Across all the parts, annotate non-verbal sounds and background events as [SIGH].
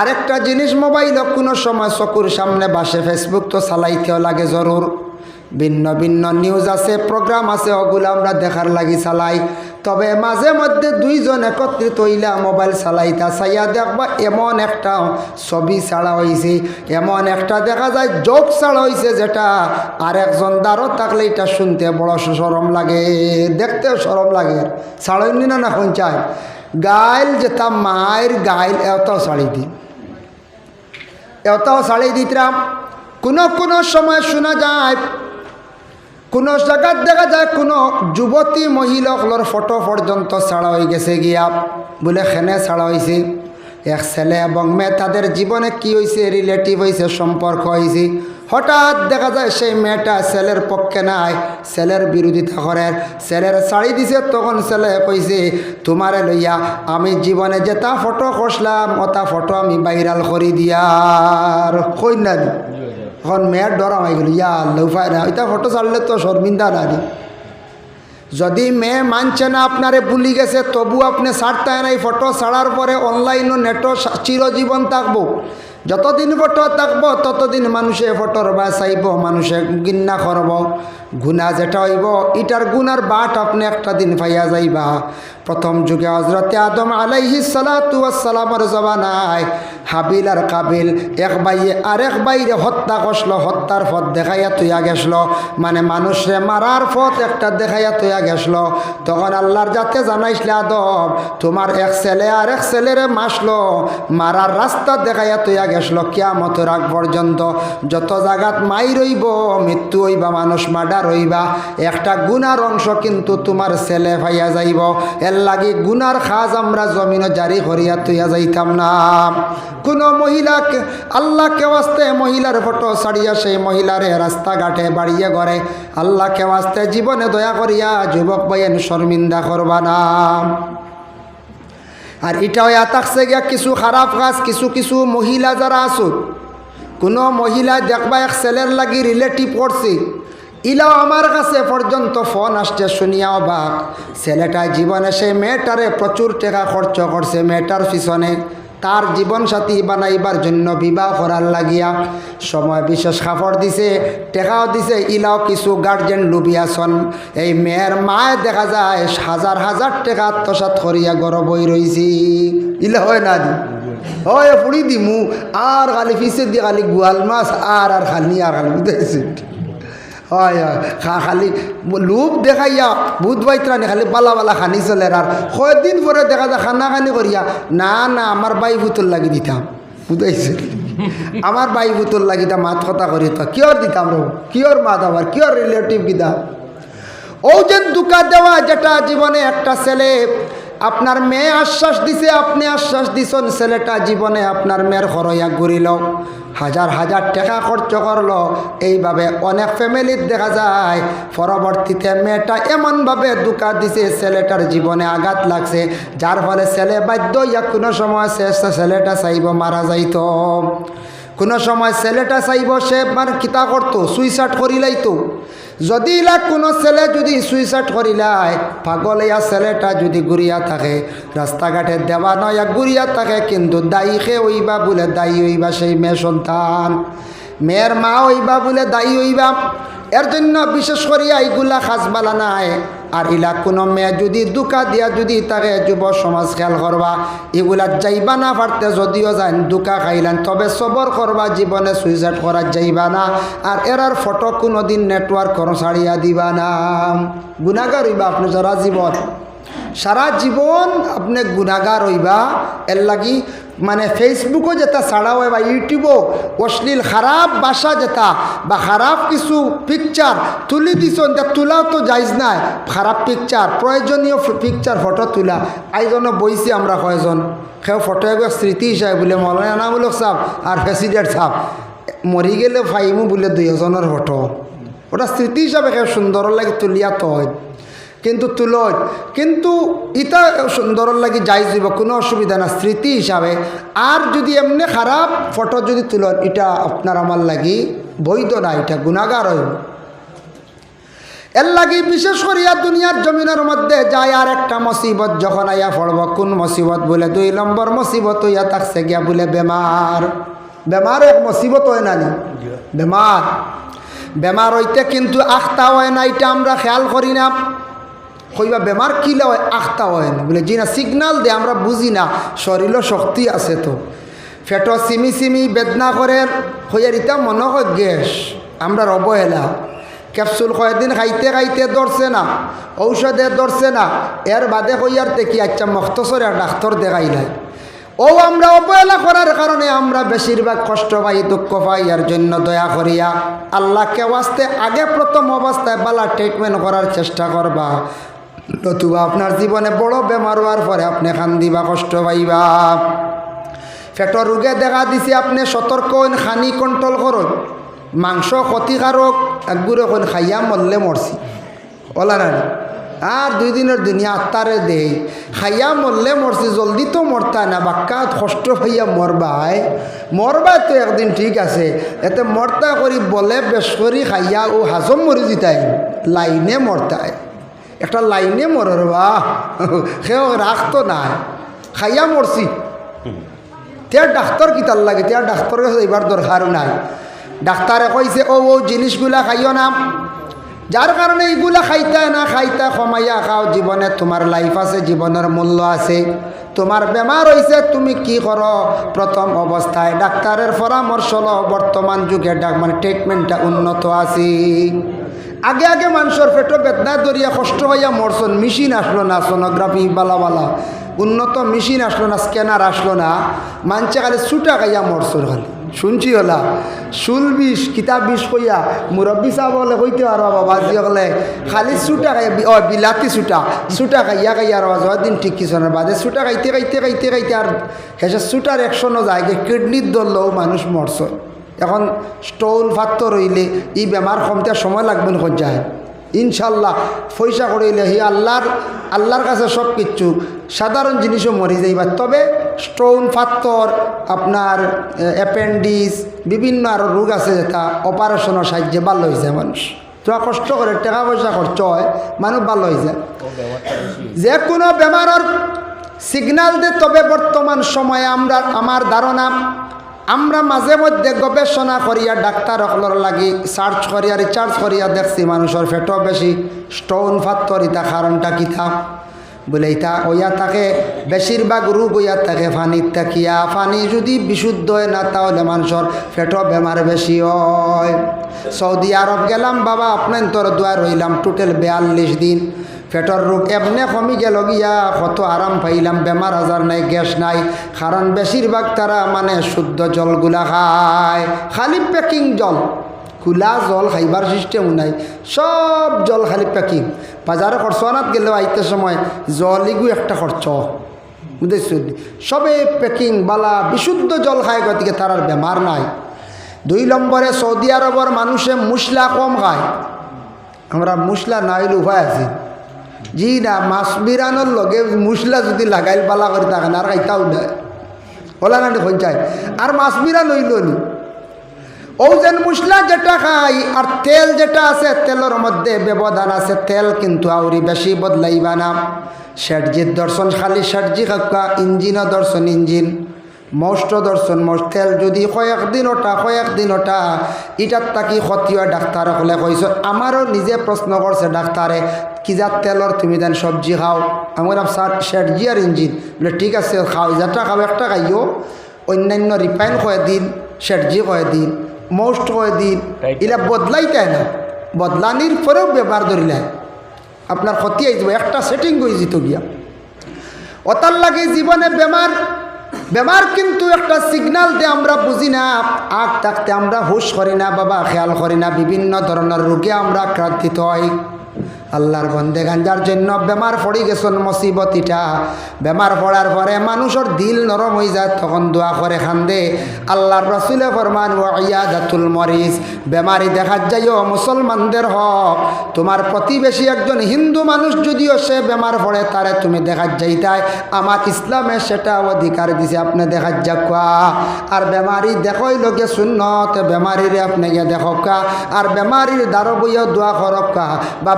আরেকটা জিনিস মোবাইল কোনো সময় চকুর সামনে বাসে ফেসবুক তো চালাইতেও লাগে জরুর। ভিন্ন ভিন্ন নিউজ আছে প্রোগ্রাম আছে, ওগুলো আমরা দেখার লাগি চালাই। তবে মাঝে মধ্যে দুইজন একত্রিত হইলা মোবাইল চালাইতা চাইয়া দেখবা এমন একটা ছবি ছাড়া হয়েছে এমন একটা দেখা যায় যোগ ছাড়া হয়েছে যেটা আর একজন দ্বারও থাকলে এটা শুনতে বড় সরম লাগে, দেখতেও সরম লাগে। ছাড়নি না না পঞ্চায়েত গাইল যেটা মায়ের গাইল এটাও শাড়ি দিই এটাও সাড়ে দিতাম কোনো কোনো সময় শোনা যায়, কোনো জায়গার দেখা যায়, কোনো যুবতী মহিলাগুলোর ফটো পর্যন্ত ছাড়া হয়ে গেছে গিয়া। বলে সেনে ছাড়া হয়েছে এক ছেলে এবং মেয়ে, তাদের জীবনে কি হয়েছে রিলেটিভ হয়েছে সম্পর্ক হয়েছে হঠাৎ দেখা যায় সেই মেয়েটা ছেলের পক্ষে নাই, ছেলের বিরোধিতা করে। ছেলের শাড়ি দিছে, তখন ছেলে কইছে, তোমারে লইয়া আমি জীবনে যেটা ফটো খসলাম ওটা ফটো আমি ভাইরাল করি দিয়ার কই না এখন মেয়ের ডরা হয়ে গেল, ইয়া লৌফায় না ওইটা ফটো ছাড়লে তো শর্মিন্দা না। যদি মেয়ে মানছে না, আপনারে ভুলি গেছে, তবু আপনি ছাড়তে নাই। ফটো সারার পরে অনলাইনও নেটও চিরজীবন থাকব। যতদিন ফটো থাকব, ততদিন মানুষে ফটোর বা চাইব মানুষে গিন্না করব। গুণা যেটা হইব ইটার গুনার বাট আপনি একটা দিন পাইয়া যাইবা। প্রথম যুগে হজরতে আদম আলাইহি সালাতামের জবানায় হাবিল আর কাবিল এক বাইয়ে আরেক বাইরে হত্যা করছিল, হত্যার পথ দেখাইয়া তুইয়া গেছিল। মানে মানুষে মারার পথ একটা দেখাইয়া তুইয়া গেছিল। তখন আল্লাহর যাতে জানাইছিল, আদম, তোমার এক ছেলে আর এক ছেলেরে মাসলো মারার রাস্তা দেখাইয়া তুইয়া গেছিল, কিয়ামতের আগ পর্যন্ত যত জায়গাত মাই রইব, মৃত্যু হইবা, মানুষ মার্ডার হইবা একটা গুনার অংশ কিন্তু তোমার ছেলে ভাইয়া যাইব। এর লাগি গুনার খাজ আমরা জমিনও জারি করিয়া তুইয়া যাইতাম না। কোনো মহিলাকে, আল্লাহকে ওয়াস্তে মহিলার ফটো ছাড়িয়া সেই মহিলারে রাস্তাঘাটে বাড়িয়ে ঘরে। আল্লাহকে ওয়াস্তে জীবনে দয়া করিয়া যুবক বইয়েন শর্মিন্দা করবা না। আর এটাও থাকছে গিয়া কিছু খারাপ কাজ, কিছু কিছু মহিলা যারা আসুক কোনো মহিলা দেখবা এক ছেলের লাগি রিলেটিভ করছে। ইলাও আমার কাছে পর্যন্ত ফোন আসছে শুনিয়াও বা ছেলেটা জীবনে সেই মেয়েটারে প্রচুর টাকা খরচ করছে মেয়েটার পিছনে। তার জীবন জীবনসাথী বানাইবার জন্য বিবাহ করার লাগিয়া সময় বিশেষ কাপড় দিছে, টেকাও দিছে, ইলাও কিছু গার্জেন লুবিয়াছন এই মেয়ের মায়ে দেখা যায় হাজার হাজার টাকা আত্মসাত করিয়া গরব হয়ে রয়েছি ইলা হয় না দি? হয়, ফুড়ি দিমু। আর খালি পিছে দি খালি গোয়াল মাছ, আর আর খালি আর খালি হয় হয়। খালি লোভ দেখাইয়া বুধ বাইত্রানি খালি বালা বালা খানি চলে আর কয়দিন পরে দেখা যায় খানা খানি করিয়া না না আমার বাই ভুতর লাগি দিতাম বুঝাইছে আমার বাই ভুতর লাগি তা মাত কথা করি তো কিয়র দিতাম রো কিয়র মাত আবার কিয়র রিলেটিভ দিতাম ও যে দুকা দেওয়া যেটা জীবনে একটা ছেলে। আপনার মেয়ে আশ্বাস দিছে, আপনি আশ্বাস দিছেন, ছেলেটা জীবনে আপনার মেয়ের হরইয়া ঘুরিল। হাজার হাজার টাকা খরচ করল। এইভাবে অনেক ফ্যামিলির দেখা যায়, পরবর্তীতে মেয়েটা এমনভাবে দুকা দিছে, ছেলেটার জীবনে আঘাত লাগছে। যার ফলে ছেলে বাধ্য ইয়া কোনো সময় সে ছেলেটা চাইব মারা যাইত। কোনো সময় ছেলেটা চাইব সে মানে কিতা করতো সুইসাইড করিলাইতো। যদি ইলা কোনো ছেলে যদি সুইসাইড করিলায় পাগল ইয়া ছেলেটা যদি গুড়িয়া থাকে রাস্তাঘাটে দেওয়া নয় গুড়িয়া থাকে, কিন্তু দায়ী খে হইবা বলে দায়ী হইবা সেই মেয়ে সন্তান। মেয়ের মা হইবা বলে দায়ী হইবা। এর জন্য বিশেষ করিয়া এইগুলা খাসবালা নাই। আর ইলা কোনো মেয়ে যদি দুকা দিয়া যদি তাকে যুব সমাজ খেয়াল করবা, এগুলা যাইবা না পারতে যদিও যান দুকা খাইলেন, তবে সবর করবা, জীবনে সুইসাইড করা যাইবা না, আর এরার ফটো কোনো দিন নেটওয়ার্ক ছাড়িয়া দিবা না। গুণাগার হইবা আপনি যারা জীবন। সারা জীবন আপনি গুণাগার হইবা, এর লাগি মানে ফেসবুকও যেটা ছাড়া হয় বা ইউটিউবও অশ্লীল, খারাপ বাসা যেটা, বা খারাপ কিছু পিকচার তুলি দিছ তোলাও তো যাইজ নাই। খারাপ পিকচার প্রয়োজনীয় পিকচার ফটো তোলা। আইজনও বইছি আমরা কয়জন। সেও ফটো একবার স্মৃতি হিসাবে বলে, মৌলানা সাহ আর প্রেসিডেন্ট সাহ মরি গেলে ফাইমু বলে দুইজনের ফটো ওটা স্মৃতি হিসাবে সেও সুন্দর লাগে তুলিয়া তো হয় কিন্তু তুলজ কিন্তু ইটা সুন্দর লাগি যাই যাব কোনো অসুবিধা না স্মৃতি হিসাবে। আর যদি এমনি খারাপ ফটো যদি তুলন এটা আপনার আমার লাগি বৈধ না এটা গুণাগার হইব। এর লাগি বিশেষ করিয়া দুনিয়ার জমিনের মধ্যে যায় আর একটা মুসিবত যখন আইয়া পড়ব কোন মুসিবত বলে দুই নম্বর মুসিবত হইয়া থাকছে গিয়া বলে বেমার। বেমার এক মুসিবত হয় না নি? বেমার। বেমার হইতে কিন্তু আখতা হয় না এটা আমরা খেয়াল করি না। কইবা বেমার কিলে হয়? আখতা হয় না। বলে জি না সিগনাল দে, আমরা বুঝি না। শরীরও শক্তি আছে তো। ফেটো সিমি সিমি বেদনা করে হইয়ার ইটা মনে হয় গ্যাস। আমরা অবহেলা ক্যাপসুল কয়েকদিন খাইতে খাইতে ধরছে না। ঔষধে ধরছে না। এর বাদে কইয়ার দেখি আচ্ছা মখতসরে ডাক্তার দেখাইলাই ও আমরা অবহেলা করার কারণে আমরা বেশিরভাগ কষ্ট পাই, দুঃখ পাই এর জন্য দয়া করিয়া। আল্লাহকে ওয়াস্তে, আগে প্রথম অবস্থায় বালা ট্রিটমেন্ট করার চেষ্টা করবা নতুবা আপনার জীবনে বড় বেমার হওয়ার পরে আপনি খান দিবা কষ্ট পাইবা। পেটর রোগে দেখা দিছে, আপনি সতর্ক হইন, খানি কন্ট্রোল করুন। মাংস ক্ষতিকারক একগুড়ে কোন খাইয়া মরলে মরছি ওলা না আর দুই দিনের দুনিয়া আত্মারে দেই। খাইয়া মরলে মরছি জলদি তো মরতা না বাক্কা কষ্ট হইয়া মরবাই মরবাই তো একদিন ঠিক আছে। এতে মরতা করি বলে বেশ করি খাইয়া ও হাজম মরি জিতাই। লাইনে মরতায় একটা লাইনে মরর বা সেও রাখতো নাই। খাইয়া মরছি। তেয়ার ডাক্তার কিতার লাগে? তেয়ার ডাক্তার এবার দরকার নাই। ডাক্তারে কইছে ও ও জিনিসগুলা খাইও না। যার কারণে এইগুলা খাইতা না খাইতা কমাইয়া খাও। জীবনে তোমার লাইফ আছে জীবনের মূল্য আছে। তোমার বেমার হয়েছে তুমি কি করো প্রথম অবস্থায় ডাক্তারের পরামর্শ লো বর্তমান যুগে ডাক মানে ট্রিটমেন্টটা উন্নত আছে। আগে আগে মানুষের পেটো বেদনা দরিয়া কষ্ট হইয়া মরছন মেশিন আসলো না সোনোগ্রাফি বালা বালা। উন্নত মেশিন আসলো না স্ক্যানার আসলো না, মানছে খালি ছুটা খাইয়া মরছর খালি। শুনছি হলা শুল বিষ কিতাব বিষ কইয়া মুরব্বী সাহেব হলে কইতে পারবা বাবা জি হলে খালি ছুটা বি- ও বিলাতি ছুটা ছুটা খাইয়া খাইয়া আর বাজা দিন ঠিক কিছু না বাদে ছুটা খাইতে খাইতে খাইতে খাইতে আর হেসে ছুটার একশনও যায় কিডনির ধরলেও মানুষ মরছ এখন স্টোন ফাত্তর রইলে ই বেমার কমতে সময় লাগবে না যায়। ইনশাল্লাহ পয়সা করিলে হি আল্লাহর আল্লাহর কাছে সব কিচ্ছু সাধারণ জিনিসও মরি যাইবা। তবে স্টোন ফাত্তর আপনার অ্যাপেন্ডিস বিভিন্ন আরও রোগ আছে যেটা অপারেশনের সাহায্যে ভালো হয়ে যায় মানুষ। তোরা কষ্ট করে টাকা পয়সা খরচ হয় মানুষ ভালো হয়ে যায়। যে কোনো বেমারের সিগনাল দে তবে বর্তমান সময়ে আমরা আমার ধারণা আমরা মাঝে মধ্যে গবেষণা করিয়া ডাক্তার সকলের লাগি সার্চ করিয়া রিচার্জ করিয়া দেখছি মানুষের ফেটও বেশি স্টোন ফাত্তর ইতা কারণটা কিতা বলে ইতা ওইয়া থাকে, বেশিরভাগ রোগ ওইয়া থাকে ফানির থাকিয়া ফানি যদি বিশুদ্ধ হয় না, তাহলে মানুষের ফেটও বেমার বেশি হয়। সৌদি আরব গেলাম, বাবা, আপনার তোর দোয়া রইলাম টোটাল বেয়াল্লিশ দিন। পেটর রোগ এমনি কমি গেল গিয়া কত আরাম পাইলাম বেমার আজার নাই গ্যাস নাই। কারণ বেশিরভাগ তারা মানে শুদ্ধ জলগুলা খায়। খালি প্যাকিং জল। খোলা জল খাইবার সিস্টেম নাই। সব জল খালি প্যাকিং বাজারে খরচ আনাত গেলেও আইতে সময় জলিগু একটা খরচ বুঝেছ সবে প্যাকিং বালা বিশুদ্ধ জল খায়, গতিকে তার বেমার নাই। দুই নম্বরে সৌদি আরবের মানুষে মুসলা কম খায়। আমরা মুসলা না হইলে উপায় আছি জি না মাছ বিরানোর লগে মুসলা যদি লাগাইল পালা করে থাকে না আর খাইতাও দেয় ওলা না দেখুন আর মাছ বিরান হইল নি? ও যেন মশলা যেটা খাই আর তেল যেটা আছে তেলের মধ্যে ব্যবধান আছে, তেল কিন্তু আউরি বেশি বদলাইবা না। ষাটজির দর্শন খালি ষাটজি খাক্কা ইঞ্জিনও দর্শন ইঞ্জিন। মষ্ট দর্শন মষ্ট তেল যদি কয়েকদিন ওটা কয়েকদিন ওটা ইটার তাকি হয় ডাক্তার হলে কইস আমারও নিজে প্রশ্ন করছে ডাক্তারে কি যার তেলর তুমি দেন সবজি খাও? আমার স্যার ষাটজি আর ইঞ্জিন। বলে ঠিক আছে খাও যেটা খাও একটা খাইও। অন্যান্য রিফাইন কয়ে দিন ষাটজি কয়ে দিন মোস্ট কয়ে দিন এলা বদলাইতে না। বদলানির পরেও ব্যবহার ধরিলে আপনার ক্ষতি হয়ে যাব একটা সেটিং হয়ে যেত গিয়া। অতার লাগে জীবনে বেমার বেমার কিন্তু একটা সিগনাল দিয়ে আমরা বুঝি না আগ থাকতে আমরা হুশ করি না, বাবা খেয়াল করি না, বিভিন্ন ধরনের রোগে আমরা আক্রান্তিত হই। আল্লাহর বন্দে গাঞ্জার জন্য বেমার পড়ি গেছেন মুসিবতিটা। বেমার পড়ার পরে মানুষের দিল নরম হয়ে যায়, তখন দোয়া করে খান্দে। আল্লাহর রসুলে ফরমান, ওয়াইয়াদাতুল মরিস। বেমারি দেখা যাইও মুসলমানদের হক। তোমার প্রতিবেশী একজন হিন্দু মানুষ যদিও সে বেমার পড়ে, তারে তুমি দেখা যাইতাই আমার ইসলামে সেটা অধিকার দিছে, আপনি দেখা যাকা আর বেমারি দেখই লোকে শূন্যতে বেমারিরে আপনি গিয়ে দেখকা আর বেমারির দ্বারা বইয়া দোয়া করকা বা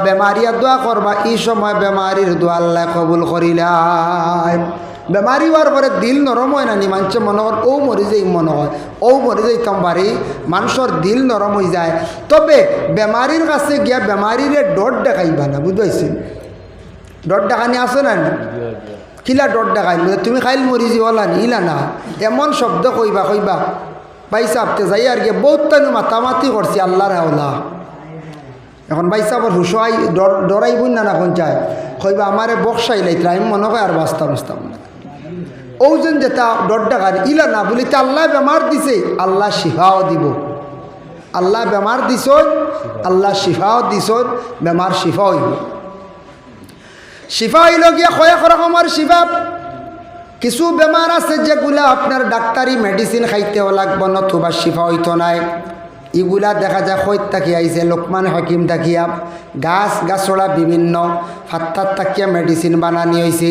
বেমারিয়া দোয়া করবা এই সময় বেমারির দোয়া আল্লাহ কবুল করিলাই। বেমারি হওয়ার পরে দিল নরম হয় না নি? মানুষের মনে হয়, ও মরি যাই মনে হয়, ও মরি যাইতাম পারি মানুষের দিল নরম হয়ে যায়। তবে বেমারির কাছে গিয়া বেমারিরে ডট দেখাইবা না বুঝতে ডট দেখানি আছে না? কিলা ডট দেখাইল তুমি খাইল মরি যাওয়ালা নি? ইলা না? এমন শব্দ কইবা কইবা বাইসা আপতে যাই আর গিয়ে, বহুত তানু মাতামাতি করছি, আল্লাহর হাওলা। এখন বাইসা আবার হুসোয়াই ডরাইবই না না কোন চায় কইবা আমারে বক্সাই লাইতরা আমি মনে হয় আর বাঁচতাম বাঁচতাম না ওজন যেটা ডর ডাকার ইলা না বলি তা আল্লাহ বেমার দিছে, আল্লাহ শিফাও দিব। আল্লাহ বেমার দিছ আল্লাহ শিফাও দিছ বেমার শিফা হইব শিফা হইল গিয়া কয়েক রকমের শিফা, কিছু বেমার আছে যেগুলা আপনার ডাক্তারি মেডিসিন খাইতেও লাগব, নতুবা শিফা হইতো নাই। ইগুলা দেখা যায় খৈত থাকি আইছে লোকমান হকিম থাকিয়া গাছ গাছড়া বিভিন্ন হাত্তার থাকিয়া মেডিসিন বানানি হয়েছে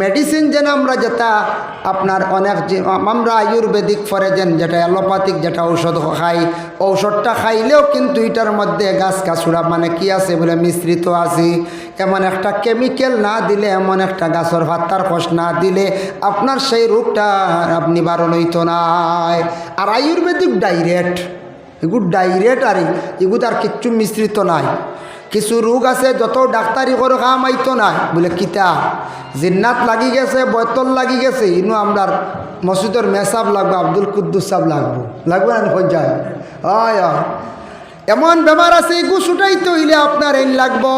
মেডিসিন যেন আমরা যেটা আপনার অনেক আমরা আয়ুর্বেদিক ফরে যেন যেটা অ্যালোপ্যাথিক, যেটা ঔষধ খাই, ঔষধটা খাইলেও কিন্তু এটার মধ্যে গাছ গাছুড়া মানে কি আছে বলে মিশ্রিত আছে। এমন একটা কেমিক্যাল না দিলে, এমন একটা গাছের ভাত্তার খোঁজ না দিলে আপনার সেই রোগটা আপনি নিবারণ হইতো নাই। আর আয়ুর্বেদিক ডাইরেক্ট এগুলো ডাইরেক্ট আর এগুলো আর কিচ্ছু মিশ্রিত নাই। কিছু রোগ আছে, যত ডাক্তারি করে কাম আইতো না বলে, কিতা? জিন্নাত লাগি গেছে বৈতল লাগি গেছে, ইনু আমরার মসজিদের মেসাব লাগবে, আব্দুল কুদ্দুস সাহ লাগবো। লাগবে না, হয়ে যায়। হয় এমন বেমার আছে, এগু ছুটাইতে হইলে আপনার এই লাগবো।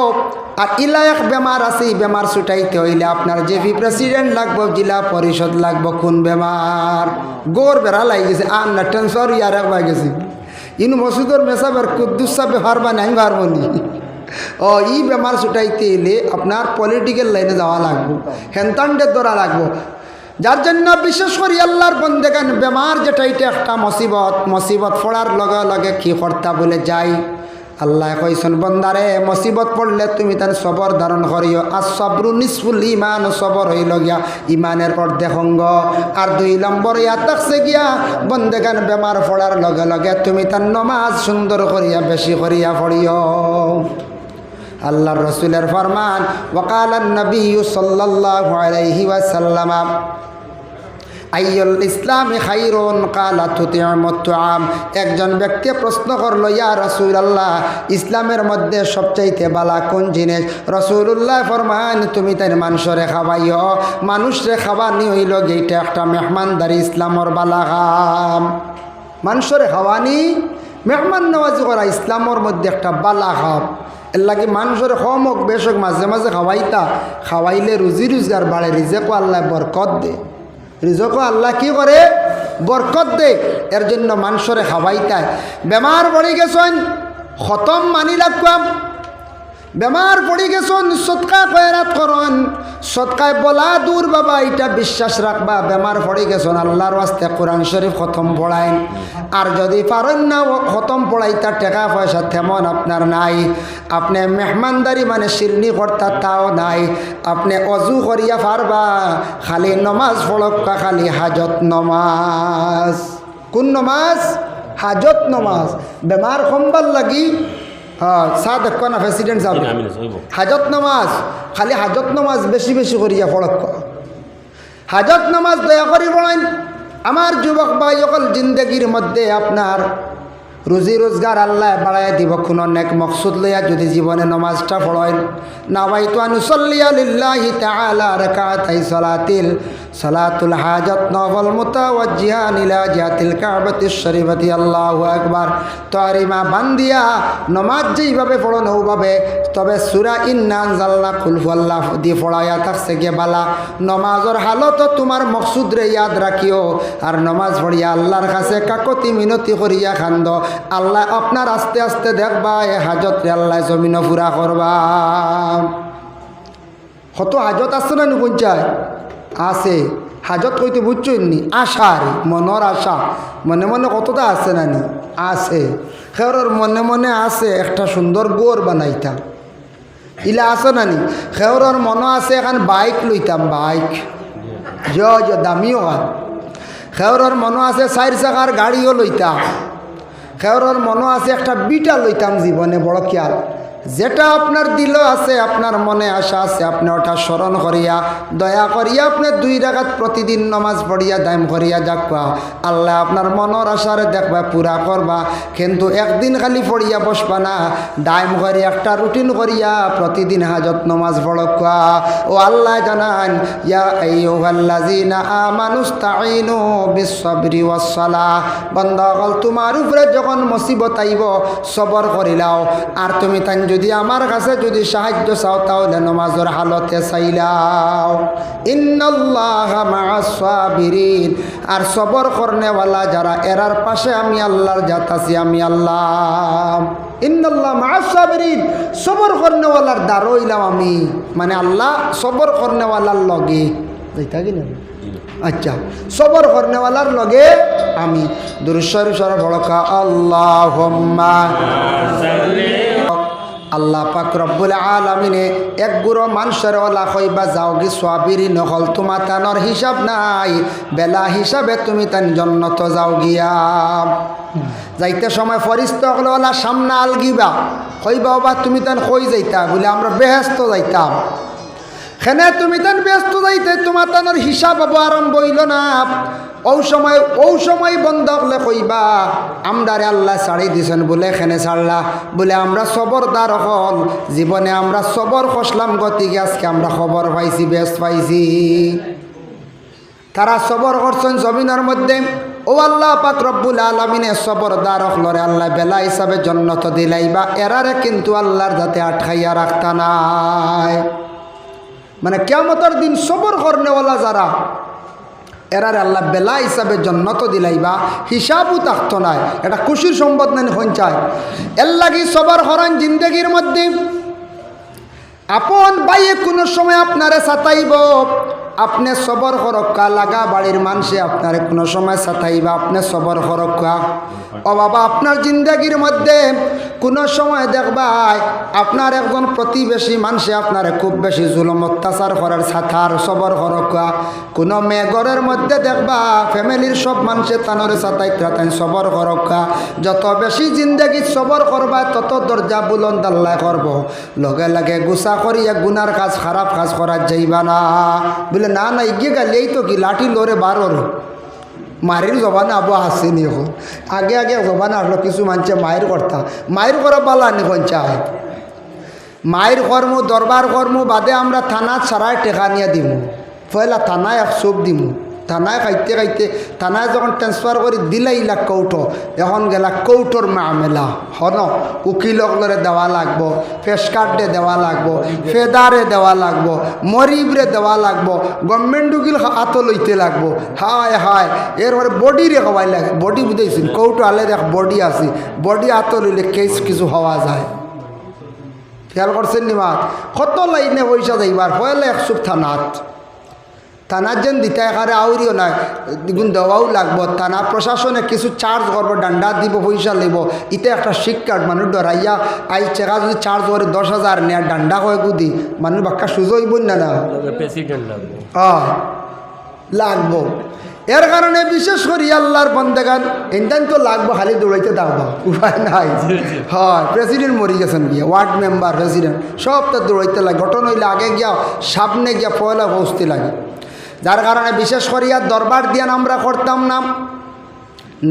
আর ইলা এক বেমার আছে বেমার ছুটাইতে হইলে আপনার জেপি প্রেসিডেন্ট লাগবো, জেলা পরিষদ লাগবো কোন বেমার। গোর বেড়া লাগি গেছে আর না, টেনশন ইয়ার এক গেছে। ইনু মসুদর মেসাবের কুদ্দুসা ব্যবহার হারবা নাই হারবো নি ও, ই বেমার ছুটাইতে এলে আপনার পলিটিক্যাল লাইনে যাওয়া লাগবো হেনতান্ডে ধরা লাগবো। যার জন্য বিশেষ করে আল্লাহর বন্দেগান বেমার যেটা এটা একটা মসিবত মসিবত পড়ার লগে লগে কি কর্তা বলে যাই আল্লাহ কইসন বন্দারে, মসিবত পড়লে তুমি তার সবর ধারণ করিও। আর সবরু নিসফুল ইমান সবর হইল গিয়া ইমানের অর্ধেক অঙ্গ। আর দুই নম্বর ইয়া থাকছে গিয়া বন্দেগান বেমার পড়ার লগে লগে তুমি তার নমাজ সুন্দর করিয়া, বেশি করিয়া পড়িও। আল্লাহর রসুলের ফরমান ওকাল নবী সাল্লাল্লাহু আলাইহি ওয়াসাল্লাম। আইয়ুল ইসলামে খাইরুন কালা তুতিআম একজন ব্যক্তি প্রশ্ন করল, ইয়া রসুল আল্লাহ ইসলামের মধ্যে সবচাইতে বালা কোন জিনিস? রাসূলুল্লাহ ফরমান তুমি তাই মানুষরে খাবাইও মানুষরে খাবানি হইল গেইটা একটা মেহমানদারি, ইসলামর বালা খাম মানুষরে খাওয়ানি মেহমান নওয়াজি করা ইসলামর মধ্যে একটা বালা খাম এর লাগে মানুষের কম হোক, বেশ হোক, মাঝে মাঝে খাওয়াইতা। খাওয়াইলে রুজি রোজগার বাড়ে, রিজেকও আল্লাহ বরকত দে রিজকও আল্লাহ কি করে? বরকত দে। এর জন্য মানুষরে খাওয়াইতায়। বেমার পড়ে গেছেন, খতম মানি রাখবাম বেমার পড়ে গেছেন, সৎকা কয়রাত করন। সৎকায় বলা দূর বাবা, এটা বিশ্বাস রাখবা, বেমার পড়ে গেছেন, আল্লাহর ওয়াস্তে কোরআন শরীফ খতম পড়াইন। আর যদি পারেন না খতম পড়াইতা টাকা পয়সা তেমন আপনার নাই। আপনি মেহমানদারি মানে শিরনি কর্তা, তাও নাই। আপনি অজু করিয়া পারবা, খালি নমাজ পড়কা খালি হাজত নমাজ। কোন নমাজ? হাজত নমাজ। বেমার কমবার লাগি হ্যাঁ চা দেখো না প্রেসিডেন্ট যাবে। হাজত নামাজ খালি হাজত নামাজ বেশি বেশি করিয়া পড়ক হাজত নামাজ দয়া করি পড়েন আমার যুবক ভাই অকল জিন্দগির মধ্যে আপনার রুজি রোজগার আল্লাহ বাড়াই দিব কোন অনেক মকসুদ লইয়া যদি জীবনে নমাজটা পড়েন। নাবাই তো আনুসল্লিয়া লিল্লাহি তাআলা রাকাতাই সালাতিল সালাতুল হাজত নফল মুতাওয়াজ্জিহান ইলা জিহাতিল কাবাতিশ শরীফাতি, আল্লাহু আকবার। তারিমা বান্দিয়া নমাজ যেইভাবে পড়ো নৌভাবে, তবে সুরা ইন্না আনজালনা কুলফু আল্লাহ দিয়ে পড়াইয়া থাকছে গে বালা। নমাজর হালত তোমার মকসুদ রে ইয়াদ রাখিও, আর নমাজ পড়িয়া আল্লাহর কাছে কাকতি মিনতি করিয়া খান্দ। আল্লাহ আপনার আস্তে আস্তে দেখবা, এ হাজত রে আল্লাহ জমিন ফুরা করবা। কত হাজত আছে না নুপঞ্চায়? আছে হাজত কইতে বুঝছই নি আশা মনের আশা। মনে মনে কতটা আছে না নি আছে। খেরর মনে মনে আছে একটা সুন্দর গোর বানাইতাম। ইলা আছে না নি খেরর মনে আছে এখন বাইক লইতাম, বাইক। জ দামিও গান। খেরর মনে আছে চার চাকার গাড়িও লইতাম। খেরর মনে আছে একটা বিটা লইতাম জীবনে, বড় খেয়াল। যেটা আপনার দিল আছে, আপনার মনে আশা আছে, আপনি ওটা স্মরণ করিয়া, দয়া করিয়া আপনি দুই রাগাত প্রতিদিন নমাজ পড়িয়া দাম করিয়া যাকবা। আল্লাহ আপনার মনের আশারে দেখবা, পুরা করবা। কিন্তু একদিন খালি পড়িয়া বসবা না দাম করিয়া একটা রুটিন করিয়া প্রতিদিন হাজত নমাজ পড়কা ও আল্লাহ জানান হল তোমার উপরে যখন মুসিবত আইব, সবর করিলাও। আর তুমি তাই যদি আমার কাছে যদি সাহায্য চাও, তাহলে নমাজের হালতে চাইলাও। মাআস-সাবিরিন আর সবর করনেওয়ালা যারা, এরার পাশে আমি আল্লাহর জাত আছি, আমি আল্লাহ। ইন্নাল্লাহ মাআস-সাবিরিন সবর করনেওয়ালার দ্বারো হইলাম আমি। মানে আল্লাহ সবর করনেওয়ালার লগে। যাইতা কি না? আচ্ছা সবর করনেওয়ালার লগে আমি। দুরুশ্বর সর ভড়কা আল্লাহ আল্লাহ পাক রব্বুল আলমিনে এক গুড়ো মানুষের ওলা কইবা যাও গি সোয়াবিরি নহল তোমার তানোর হিসাব নাই, বেলা হিসাবে তুমি তান জন্নত যাও গিয়া। যাইতে সময় ফরিস্ত হলে ওলা সামনা আলগিবা কইবা বা তুমি তান কই যাইতা বলে আমরা বেহেস্ত যাইতাম। খেনে তুমি তান ব্যস্ত যাইতে তোমার তানোর হিসাব আরম্ভ হইল না। ও সময় ও সময় বন্ধ হলে কইবা আমরারে আল্লাহ ছাড়ি দিছেন, বলে খেনে ছাড়লা। বলে আমরা সবরদার হল জীবনে আমরা সবর খসলাম, গতিকে আজকে আমরা খবর পাইছি বেশ পাইছি। তারা সবর করছেন জমিনের মধ্যে, ও আল্লাহ পাক রব্বুল আলমিনে সবরদার হলরে আল্লাহ বেলা হিসাবে জন্নত দিলাইবা। এরারে কিন্তু আল্লাহর যাতে আটকাইয়া রাখতা নাই। মানে কেমতর দিন সবর করনেওয়ালা যারা এরার আল্লাহ বেলা হিসাবে জন্নত দিলাইবা, হিসাবও থাকতো নাই। এটা খুশির সম্পদ নেন সঞ্চায় এর লাগি সবার হরান জিন্দগির মধ্যে, আপন বাইয়ে কোনো সময় আপনারে সাতাইব। আপনি সবর হরক্কা লাগা বাড়ির মানুষে আপনার কোনো সময় সাথাইবা, আপনি সবর হরক্কা ও বাবা, আপনার জিন্দগির মধ্যে কোনো সময় দেখবাই, আপনার একজন প্রতিবেশী মানুষে আপনার খুব বেশি জুলম, অত্যাচার করার সাথার সবর হরক্কা কোনো মেঘরের মধ্যে দেখবা, ফ্যামিলির সব মানুষে তানরে সাতাই তাই সবর হরক্কা যত বেশি জিন্দগিত সবর করবা, তত দরজা বুলন্দ আল্লাহ করব। লগে লগে গুসা করিয়া গুনার কাজ, খারাপ কাজ করার যাইবা না। বলে না না গেলে এই তো কি, লাঠি লড়ে বারোর মায়ের জবানে আবু হাসিনি এখন আগে আগে জবানে আসলো, কিছু মানছে মায়ের কর্তা। মায়ের করা পালা নি চায় মায়ের কর্ম, দরবার কর্ম, বাদে আমরা থানা ছাড়াই টেকা নিয়ে দিমু। পয়লা থানায় এক চোপ দিমু। থানায় খাইতে খাইতে থানায় যখন ট্রান্সফার করে দিলে ইলা কৌটো এখন গেলা কৌটোর মামেলা। হন উকিলকলরে দেওয়া লাগবো ফেস কার্ডে দেওয়া লাগবো ফেদারে দেওয়া লাগবো মরিবরে দেওয়া লাগবো গভর্নমেন্ট উকিল হাত লইতে লাগবো। হায় হায় এরপরে বডিরে হওয়াই লাগে বডি বুঝেছিল কৌটো আলে দেখ বডি আছে, বডি হাত লইলে কেস কিছু হওয়া যায়। খেয়াল করছেন নিমা কত লাইনে পয়সা যাইবার পয়লা একশো থানাত। থানার যেন দিতে একারে আউরিও নাই দ্বিগুণ দেওয়াও লাগবো। থানা প্রশাসনে কিছু চার্জ করব ডান্ডা দিব পয়সা লইব ইতে একটা শিক্ষার মানুষ ডরাইয়া আই চেকা যদি চার্জ করে দশ হাজার নেয় ডান্ডা হয় গুদি মানুষ বাক্কা সুযোগ না। না লাগবো। এর কারণে বিশেষ করে আল্লাহর বন্দেগান ইন্টান তো লাগবো খালি দৌড়াইতে দাও উপায় নাই। [LAUGHS] হয় প্রেসিডেন্ট মরি গেছেন গিয়া ওয়ার্ড মেম্বার প্রেসিডেন্ট সব তো দৌড়াইতে লাগে। ঘটনা হইলে আগে গিয়া সামনে গিয়া পয়লা পৌঁছতে লাগে। যার কারণে বিশেষ করিয়া দরবার দিয়া আমরা করতাম না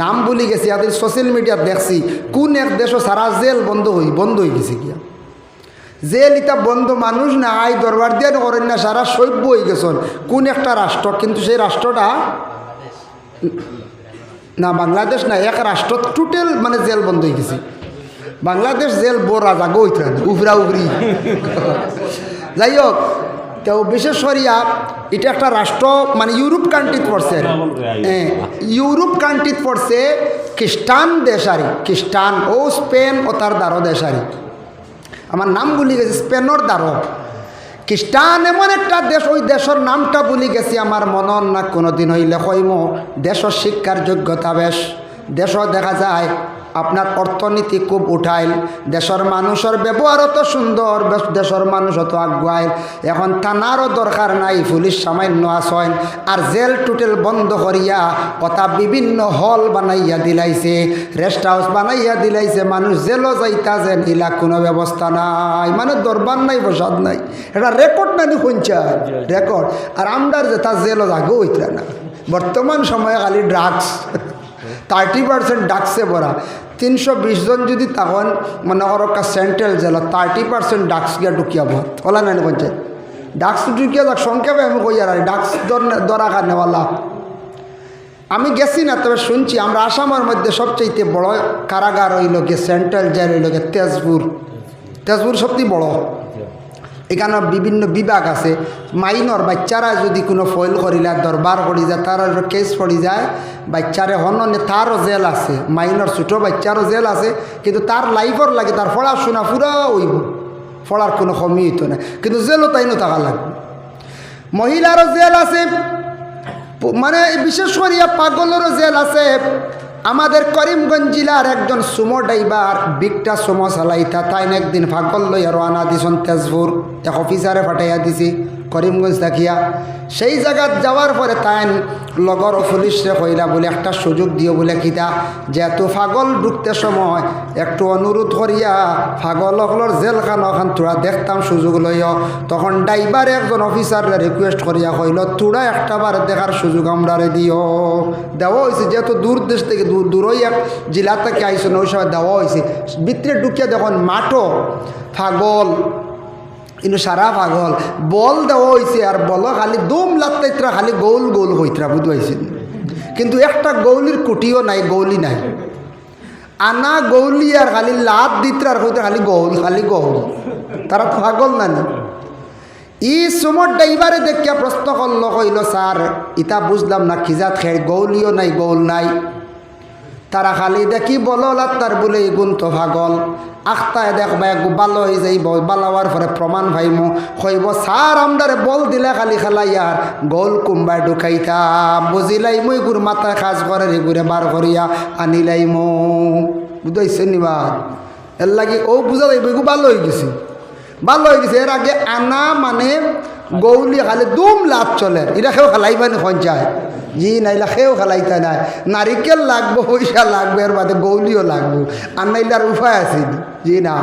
নাম বলি গেছি আদের সোশ্যাল মিডিয়া দেখছি, কোন এক দেশও সারা জেল বন্ধ হই, বন্ধ হয়ে গেছে গিয়া। জেল ইটা বন্ধ মানুষ না, আই দরবার দিয়ে করেন না, সারা সভ্য হয়ে গেছেন। কোন একটা রাষ্ট্র, কিন্তু সেই রাষ্ট্রটা না, বাংলাদেশ না, এক রাষ্ট্র টোটাল মানে জেল বন্ধ হয়ে গেছে। বাংলাদেশ জেল বোরা জাগো হইতে উফরা উফরি। যাই হোক তো বিশেষ করিয়া এটা একটা রাষ্ট্র মানে ইউরোপ কান্ট্রিত পড়ছে। হ্যাঁ, ইউরোপ কান্ট্রিত পড়ছে খ্রিস্টান দেশারি খ্রিস্টান ও স্পেন ও তার দ্বারো দেশারি আমার নাম ভুলি গেছে স্পেনের দ্বারো। খ্রিস্টান এমন একটা দেশ ওই দেশের নামটা ভুলি গেছি আমার মনন না কোনোদিন হইলে কইম দেশের শিক্ষার যোগ্যতা বেশ। দেশও দেখা যায় আপনার অর্থনীতি খুব উঠাইল। দেশের মানুষের ব্যবহারও তো সুন্দর দেশের মানুষ অত আগুয়াইল। এখন থানারও দরকার নাই, পুলিশ সামান্য আসেন আর জেল টুটেল বন্ধ করিয়া কথা বিভিন্ন হল বানাইয়া দিলাইছে, রেস্ট হাউস বানাইয়া দিলাইছে, মানুষ জেলও যাইতা যেন ইলা কোনো ব্যবস্থা নাই। মানে দরবার নাই বসাদ নাই। এটা রেকর্ড নানি শুনছা, রেকর্ড। আর আমদার যে তার জেলও যাগো হইতরা না। বর্তমান সময়ে খালি ড্রাগস, থার্টি পার্সেন্ট ডাকছে বরা তিনশো বিশ জন যদি তখন মনে করো সেন্ট্রাল জেলা থার্টি পার্সেন্ট ডাক্স গিয়া ঢুকিয়াব ওলা নাই পঞ্চায়েত ডাক্স ঢুকিয়া যাক সংক্ষেপে আমি কই আর ডাক্স দরা নেওয়ালা আমি গেছি না, তবে শুনছি আমরা আসামের মধ্যে সবচেয়ে বড় কারাগার হইল গিয়ে সেন্ট্রাল জেল হইল গিয়ে তেজপুর। তেজপুর সবচেয়ে বড়। এখানে বিভিন্ন বিভাগ আছে। মাইনর বাচ্চারা যদি কোনো ফয়েল করিলা, দরবার করি যায়, তার কেস পড়ি যায়, বাচ্চারে হননে তারও জেল আছে। মাইনর ছোটো বাচ্চারও জেল আছে, কিন্তু তার লাইফর লাগে তার পড়াশোনা পুরা হইব। পড়ার কোনো কমি হইতো না। কিন্তু জেলও তাইনও থাকা লাগবে। মহিলারও জেল আছে মানে বিশেষ করিয়া পাগলেরও জেল আছে। আমাদের করিমগঞ্জ জেলার একজন সুমো ড্রাইভার বিগটা সুমো চালাইতা। তাই একদিন পাগল লইয়া রওনা দিছন তেজপুর। এক অফিসারে পাঠাইয়া দিছি। করিমগঞ্জ দেখিয়া, সেই জায়গাত যাওয়ার পরে তাই লগর পুলিশরে কইলা, বলে একটা সুযোগ দিও বলে কিতা, যেহেতু পাগল ঢুকতে সময়, একটু অনুরোধ করিয়া পাগল অকলর জেলখান ওখান তোরা দেখতাম, সুযোগ লইও। তখন ড্রাইভার একজন অফিসার রিকোয়েস্ট করিয়া কইল তোরা একটা বার দেখার সুযোগ আমরারে দিও। দেওয়া হয়েছে যেহেতু দূর দেশ থেকে দূর দূরই এক জেলা থেকে আইসন ওই সময় দেওয়া হয়েছে ভিতরে ঢুকিয়া দেখুন, মাঠও পাগল কিন্তু সারা পাগল। বল দেওয়া হয়েছে আর বল খালি দুম লাত্তাইত্রা খালি গোল গোল হইতরা বুঝবাইছেন কিন্তু একটা গৌলির কুটিও নাই, গৌলি নাই। আনা গৌলি আর খালি লাত দিত্রার হইতে খালি গৌল খালি গৌল। তারা পাগল নানি ই সুমর ড্রাইভারে দেখিয়া প্রশ্ন করল, কইল, স্যার, ইতা বুঝলাম না খিজাত খের গৌলিও নাই, গৌল নাই? তারা খালি দেখি বলো তার বলে, এগুন তো ভাগল আখতায় দেখবা এক বালো হয়ে যাইব বালাওয়ার পরে প্রমাণ ভাইমু কইব সার আমদারে বল দিলে খালি খেলাইয়ার গোল কুম্বাই ঢুকাইতাম। বুঝিলাই মুই গুর মাথায় কাজ করে রেগুরে বার করিয়া আনিলাই মো বুঝাইছে নিবার এর লাগি, ও বুঝা যাইব এগু ভালো হয়ে গেছে। ভালো হয়ে গেছে, এর আগে আনা মানে গৌলি খালি দুম লাভ চলে। এটা খেয়েও খেলাইবানি সঞ্চায় জি, নাইলা খেয়েও খেলাইতে নাই। নারিকেল লাগবো পয়সা লাগবে, এর বাদে গৌলিও লাগবো। আর নাইলে আর উপায় আছে জি না।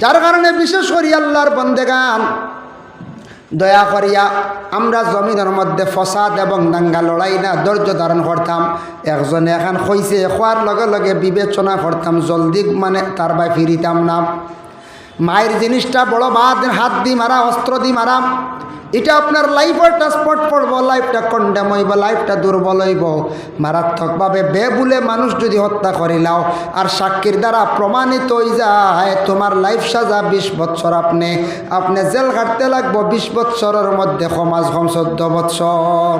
যার কারণে বিশেষ করি আল্লাহর বন্দেগান, দয়া করিয়া আমরা জমিনের মধ্যে ফসাদ এবং দাঙ্গা লড়াই না ধৈর্য ধারণ করতাম। একজনে এখন কইছে খোয়ার লগে লগে বিবেচনা করতাম, জলদি মানে তার বাই ফিরিতাম না। মায়ের জিনিসটা বড় বাদ হাত দি মারা, অস্ত্র দি মারা। এটা আপনার লাইফের ট্রান্সপোর্ট পড়ব লাইফটা কন্ডেম হইব লাইফটা দুর্বল হইব। মারাত্মকভাবে বেবুলে মানুষ যদি হত্যা করিলাও আর সাক্ষীর দ্বারা প্রমাণিত হয়ে যায়, তোমার লাইফ সাজা বিশ বছর আপনি আপনি জেল কাটতে লাগবো, বিশ বছরের মধ্যে সমাজ কম চোদ্দ বছর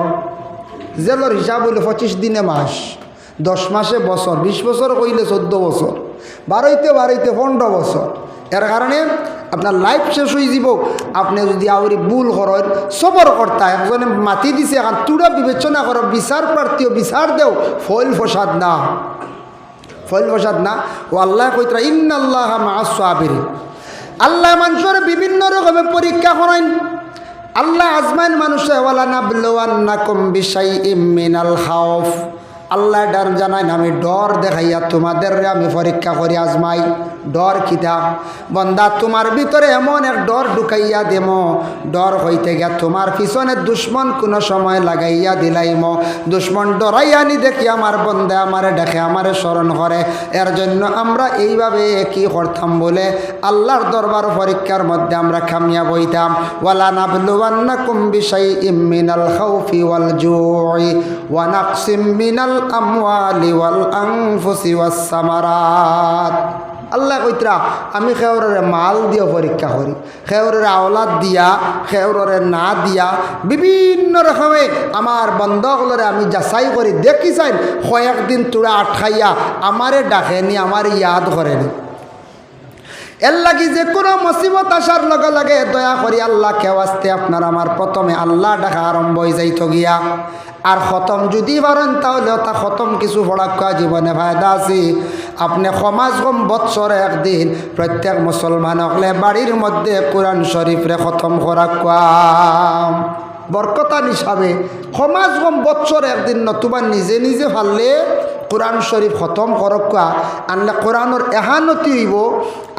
জেলের হিসাব হইলে পঁচিশ দিনে মাস, দশ মাসে বছর, বিশ বছর কইলে চোদ্দ বছর, বারোইতে বারোইতে পনেরো বছর। এর কারণে আপনার লাইফ শেষ হয়ে যাব। আপনি যদি আউরি ভুল করেন সবর কর্তা একজনে মাতি দিছে এখন তুরা বিবেচনা করো বিচার প্রার্থীও বিচার দেও, ফল ফসাদ না। ফল ফসাদ না। ও আল্লাহ কইতরা ইন্নাল্লাহ মাসাবির আল্লাহ মানুষের বিভিন্ন রকমের পরীক্ষা করেন আল্লাহ আজমাইন মানুষে ওয়ালা নাবলুয়ান্নাকুম বিশাইইম মিনাল খাউফ আল্লাহ ডার জানাই আমি ডর দেখাইয়া তোমাদের আমি পরীক্ষা করি আজমাই। ডর কিতা বন্দা, তোমার ভিতরে এমন এক ডর ঢুকাইয়া দেম। ডর হইতে গিয়া তোমার পিছনে দুশ্মন কোনো সময় লাগাইয়া দিলাইম। দুশ্মন ডরাইয়া নি দেখি আমার বন্দে আমারে দেখে আমারে স্মরণ করে। এর জন্য আমরা এইভাবে কি করতাম বলে আল্লাহর দরবার পরীক্ষার মধ্যে আমরা খামিয়া বইতাম। ওয়ালা নাবলুয়ান্নাকুম বিশাইইম মিনাল খাউফি ওয়াল জুই ওয়া নাকসিম আল্লাহ কইতরা, আমি খেউরের মাল দিয়ে পরীক্ষা করি, খেউরের আওলাদ দিয়া, খেউরের না দিয়া, বিভিন্ন রকমে আমার বন্ধগুলোরে আমি যাচাই করি দেখি চাই কয়েকদিন তোরা আঠাইয়া আমারে ডাকেনি, আমার ইয়াদ করেনি। এর লাগি যে কোনো মুসিবত আসার লগে লগে দয়া করি আল্লাহ কেউ আসতে আপনার আমার প্রথমে আল্লাহ ডাকা আরম্ভ হয়ে যাইত গিয়া। আর খতম যদি পারেন তাহলে তা খতম কিছু পড়াক্কা জীবনে ফায়দা আছে। আপনি সমাজ কম বৎসরে একদিন প্রত্যেক মুসলমান হলে বাড়ির মধ্যে কোরআন শরীফরে খতম করাক্কা বরকতান হিসাবে সমাজ কম বৎসরে একদিন নতুবা নিজে নিজে ফাললে কোরআন শরীফ খতম করক্কা আনলে কোরআনের এহানতি হইব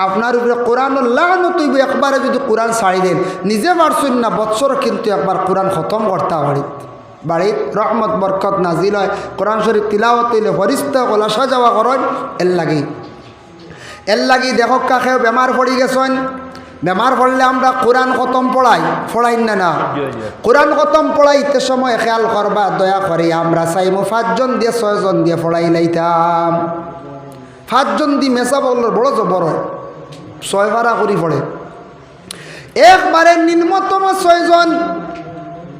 আপনার উপরে কোরআনের লাহানত হইব। একবারে যদি কোরআন ছাড়ি দেন, নিজে পারছেন না বৎসর কিন্তু একবার কোরআন খতম করতে বাড়িত বাড়িত রহমত বরকত নাজিল হয়। কোরআন শরীফ তিলাওয়াত হইলে ফরিস্তা কলাসা যাওয়া করেন এর লাগি। এর লাগি দেখক কাকেও বেমার পড়ি গেছেন। বেমার পড়লে আমরা কোরআন খতম পড়াই পড়াই না না? কোরআন খতম পড়াইতে সময় খেয়াল করবা, দয়া করি, আমরা চাইমু পাঁচজন দিয়ে ছয়জন দিয়ে পড়াই লাইতাম। পাঁচজন দি মেসা বলল বড় জবর ছয় ভাড়া করি পড়ে। একবারে নিম্নতম ছয়জন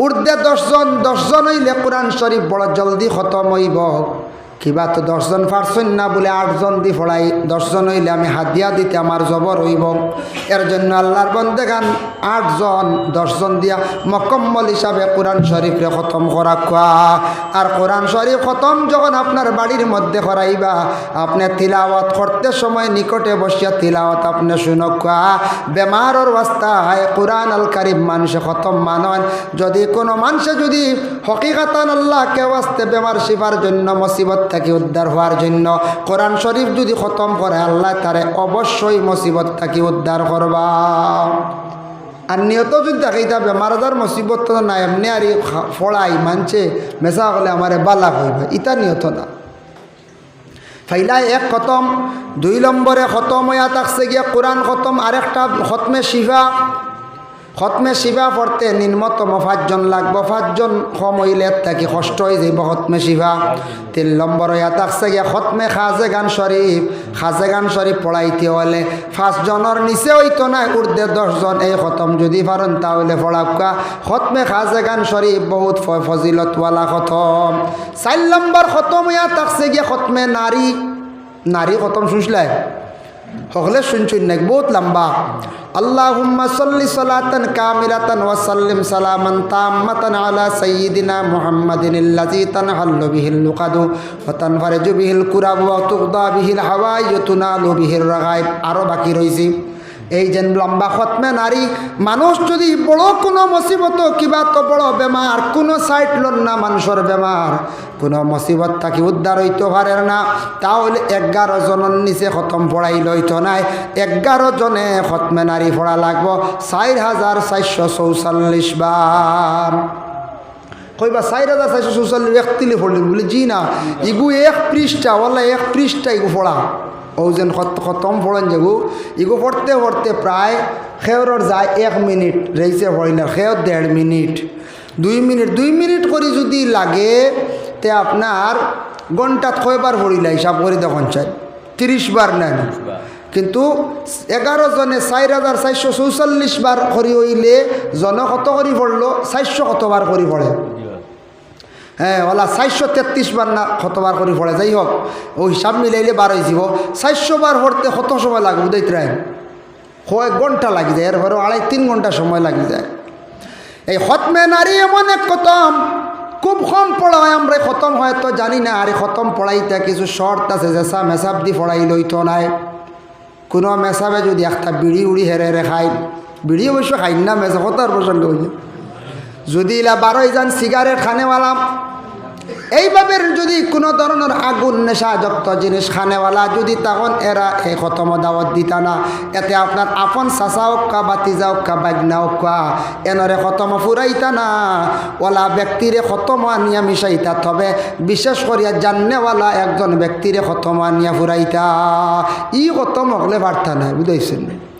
উর্ধে দশজন দশজন হইলে কোরআন শরীফ বড় জলদি খতম হইব। কিবা তো দশজন পারছেন না বলে আটজন দি ফড়াই, দশজন হইলে আমি হাতিয়া দিতে আমার জবর হইব। এর জন্য আল্লাহর বন্দে গান, আটজন, দশজন দিয়া মকম্মল হিসাবে কোরআন শরীফরে খতম করা কোয়া। আর কোরআন শরীফ খতম যখন আপনার বাড়ির মধ্যে করাইবা আপনি তিলাওয়াত করতে সময় নিকটে বসিয়া তিলাওয়াত আপনি শুনক কোয়া। বেমারর অবস্থায় কোরআন আল কারিম মানুষে খতম মানন। যদি কোনো মানুষে যদি হকিকাতান আল্লাহ কেউ আসতে বেমার শিবার জন্য মুসিবত থেকে উদ্ধার হওয়ার জন্য। কোরআন শরীফ যদি খতম করে, আল্লাহ তারে অবশ্যই মুসিবত থেকে উদ্ধার করবা। আর নিয়ত যদি দেখাইতা বেমার আজার মুসিবত তো না এমনি আর ফড়াই, মানছে মেসা হলে আমারে বালা হইবে ইটা নিয়ত না। ফাইলাই এক খতম, দুই নম্বরে খতম হইয়া থাকছে গিয়া কোরআন খতম, আরেকটা খতমে শিফা খতমে শিবা পড়তে নিম্নতম পাঁচজন লাগবো। পাঁচজন কম হইলে থাকি কষ্ট হয়ে যাইব খতমে শিবা। তিন নম্বর হইয়া থাকছে গিয়া খতমে খাজে গান শরীফ। খাজে গান শরীফ পড়াইতে হলে পাঁচজনের নিচে হইতো না উর্ধে দশজন এই খতম। যদি পারেন তাহলে পড়াকা খতমে খাজে গান শরীফ বহুত ফজিলতওয়ালা খতম। চার নম্বর খতম হইয়া থাকছে গিয়া খতমে নারী। নারী খতম শুনছিলাই? সকলে শুনছুন নাকি বহুত লম্বা। আল্লাহুম্মা সাল্লি সালাতান কামিলাতান ওয়া সাল্লিম সালামান তাম্মাতান আলা সাইয়্যিদিনা মুহাম্মাদিন আল্লাযী তানহাল্লু বিহিল লুকাদু ওয়া তানফারিজু বিহিল কুরাব ওয়া তুগদা বিহিল হাওয়াই ওয়া তুনালু বিহিল রাগাইব আরও বাকি রইছে। এই যেন লম্বা খতমে নারী, মানুষ যদি বড় কোনো মুসিবত, কিবা তো বড় বেমার, কোনো সাইট লন না মানুষের বেমার। কোনো মুসিবত থাকি উদ্ধার হইতে পারে না। তাহলে এগারো জনের নিচে খতম পড়াই লইতো নাই। এগারো জনে খতমে নারী পড়া লাগবো। চার হাজার চারশো চৌচল্লিশ বার। কইবা চার হাজার চারশো চৌচল্লিশ একতিলে পড়লি বলে, জি না, ইগু এক পৃষ্ঠা ওলা এক পৃষ্ঠা ইগু পড়া। ও যেন খতম পড়েন যেগু ইগু পড়তে পড়তে প্রায় খেয়রর যায় এক মিনিট পড়ি না খেয়র দেড় মিনিট। দুই মিনিট দুই মিনিট করে যদি লাগে তে আপনার ঘন্টাত কয়বার পড়িলা হিসাব করে দেখুন চাই। তিরিশ বার নেন কিন্তু এগারো জনে চার হাজার চারশো চৌচল্লিশ বার করি হইলে জন কত করি পড়ল চারশো কতবার করি পড়ে হ্যাঁ ওলা চারশো তেত্রিশ বার না কতবার করে পড়ে, যাই হোক ও হিসাব মিলাইলে বার হয়ে যাব চারশো বার পড়তে কত সময় লাগবে উদয়ত্রায় কয়েক ঘণ্টা লাগি যায় এরপরে আড়াই তিন ঘণ্টা সময় লাগি যায়। এই খতমে নারী এমন এক খতম, খুব কম পড়া হয় আমরা খতম হয়তো জানি না, আর খতম পড়াইতে কিছু শর্ত আছে জেসা মেসাব দি পড়াই লইতো নাই। কোনো মেসাবে যদি একটা বিড়ি উড়ি হেরে হেরে খাই বিড়ি অবশ্য খাই না, মেসা কতার প্রসঙ্গ হইছে যদি ইলা বারোই যান সিগারেট খানেওয়ালা, এইভাবে যদি কোনো ধরনের আগুন, নেশাযুক্ত জিনিস খানেওয়ালা, যদি তখন এরা এই খতম দাওয়াত দিতা না, এতে আপনার আপন চাচা হোক্কা বাতিজা হোক্কা বাগনা হোক্কা এনরে খতম ফুরাইতা না, ওলা ব্যক্তিরে খতম আনিয়া মিশাইতা, তবে বিশেষ করিয়া জান্নেওয়ালা একজন ব্যক্তিরে খতম আনিয়া ফুরাইতা, ই খতম হকলে পারতা নাই, বুঝাইছেন?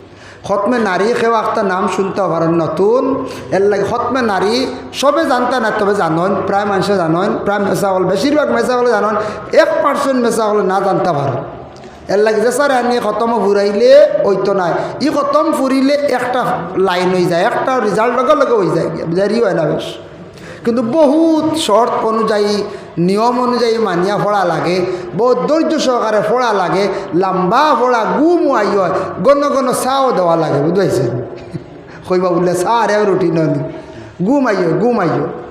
খতমে নারী সেও একটা নাম শুনতে পারেন নতুন। এর লাগে খতমে নারী সবে জানতে না, তবে জানন, প্রায় মানুষে জানন, প্রায় মেসা হল, বেশিরভাগ মেসা হলে জানন, এক পার্সেন্ট মেসা হলে না জানতে পারেন এর লাগে যে স্যার আনি খতম ফুরাইলে ওই তো নাই। ই খতম ফুরিলে একটা লাইন হয়ে যায়, একটা রেজাল্ট লগে লগে হয়ে যায় দেরি হয় না বেশ। কিন্তু বহুত শর্ত অনুযায়ী নিয়ম অনুযায়ী মানিয়া ফোড়া লাগে, বহুত ধৈর্য সহকারে ফোড়া লাগে, লম্বা ফোড়া গুম আই হয় গণ গণ চাও দেওয়া লাগে বুঝাইছে [LAUGHS] কইবা বললে চা রে রুটি ননি গুম আইয় গুম আইয়।